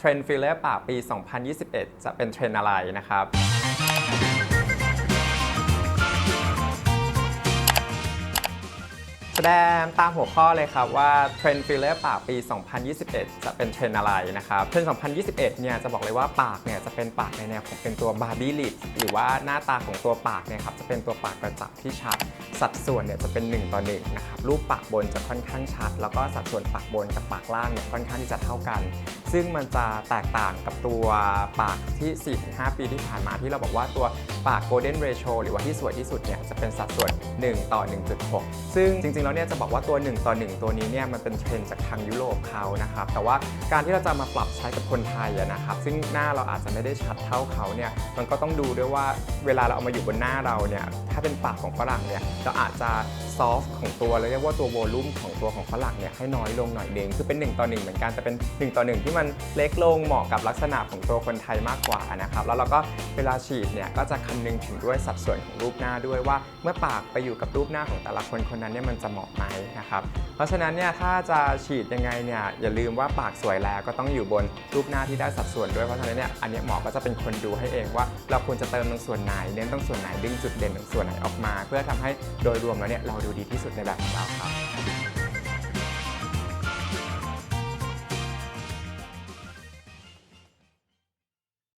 เทรนด์ฟิลเลอร์ปากปี 2021 จะเป็นเทรนด์อะไรนะครับ แสดงตามหัวข้อเลยครับว่าเทรนด์ฟิลเลอร์ปากปี 2021 จะเป็นเทรนด์อะไรนะครับ เทรนด์ 2021 เนี่ยจะบอกเลยว่าปากเนี่ยจะเป็นปากในแนวของเป็นตัวบาร์บี้ลิปหรือว่าหน้าตาของตัวปากเนี่ยครับจะเป็นตัวปากกระจับที่ชัด สัดส่วนเนี่ยจะเป็น 1 ต่อ1นะครับ รูปปากบนจะค่อนข้างชัด แล้วก็สัดส่วนปากบนกับปากล่างเนี่ยค่อนข้างที่จะเท่ากัน ซึ่งมันจะแตกต่างกับตัวปากที่ 4-5 ปีที่ผ่านมาที่เราบอกว่าตัวปาก golden ratio หรือว่าที่สวยที่สุดเนี่ยจะเป็นสัดส่วน 1 ต่อ 1.6 ซึ่งจริงๆ แล้วเนี่ยจะบอกว่าตัว 1 ต่อ 1 ตัวนี้เนี่ยมันเป็นเทรนด์จากทางยุโรปเขานะครับ แต่ว่าการที่เราจะมาปรับใช้กับคนไทยนะครับ ซึ่งหน้าเราอาจจะไม่ได้ชัดเท่าเขาเนี่ยมันก็ต้องดูด้วยว่าเวลาเราเอามาอยู่บนหน้าเราเนี่ยถ้าเป็นปากของฝรั่งเนี่ยเราอาจจะซอฟต์ของตัวเราเรียกว่าตัวโวลูมของตัวของฝรั่งเนี่ยให้น้อยลงหน่อยนึงคือเป็น 1 ต่อ 1 เหมือนกันแต่เป็น 1 ต่อ 1 ที่มันเล็กลงเหมาะกับลักษณะของตัวคนไทยมากกว่านะครับ แล้วเราก็เวลาฉีดเนี่ยก็จะคำนึงถึงด้วยสัดส่วนของรูปหน้าด้วยว่า เมื่อปากไปอยู่กับรูปหน้าของแต่ละคนคนนั้นเนี่ยมันจะเหมาะไหมนะครับ เพราะฉะนั้นเนี่ยถ้าจะฉีดยังไงเนี่ยอย่าลืมว่าปากสวยแล้วก็ต้องอยู่บนรูปหน้าที่ได้สัดส่วนด้วยเพราะฉะนั้นเนี่ยอันนี้หมอก็จะเป็นคนดูให้เองว่า เราควรจะเติมตรงส่วนไหนเน้นตรงส่วนไหนดึงจุดเด่นตรงส่วนไหนออกมา เพื่อทำให้โดยรวมแล้วเนี่ยเราดูดีที่สุดในแบบของเราครับ